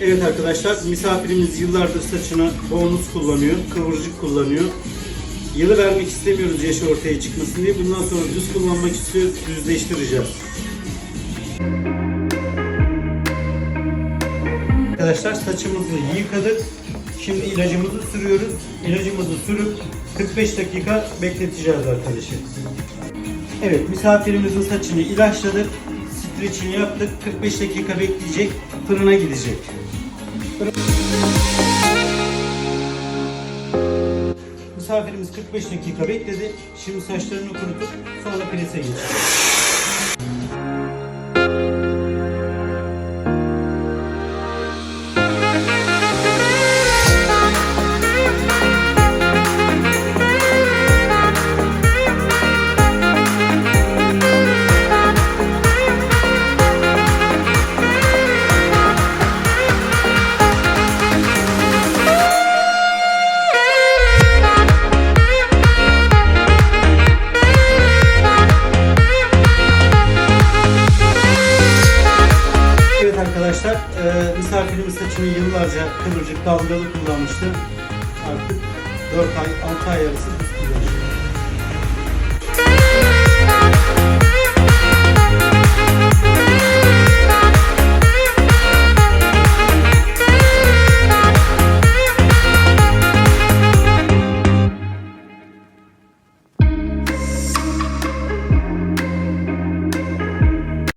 Evet arkadaşlar misafirimiz yıllardır saçına bonus kullanıyor, kıvırcık kullanıyor. Yılı vermek istemiyoruz yaşı ortaya çıkmasın diye. Bundan sonra düz kullanmak istiyoruz, düzleştireceğiz. Arkadaşlar saçımızı yıkadık. Şimdi ilacımızı sürüyoruz. İlacımızı sürüp 45 dakika bekleteceğiz arkadaşlar. Evet misafirimizin saçını ilaçladık. Streçini yaptık. 45 dakika bekleyecek. Fırına gidecek. Misafirimiz 45 dakika bekledi. Şimdi saçlarını kurutup sonra prese geçecek. Arkadaşlar, e, misafirimiz saçını yıllarca kıvırcık dalgalı kullanmıştı. Artık 4 ay, 6 ay arası düz kullanıyor.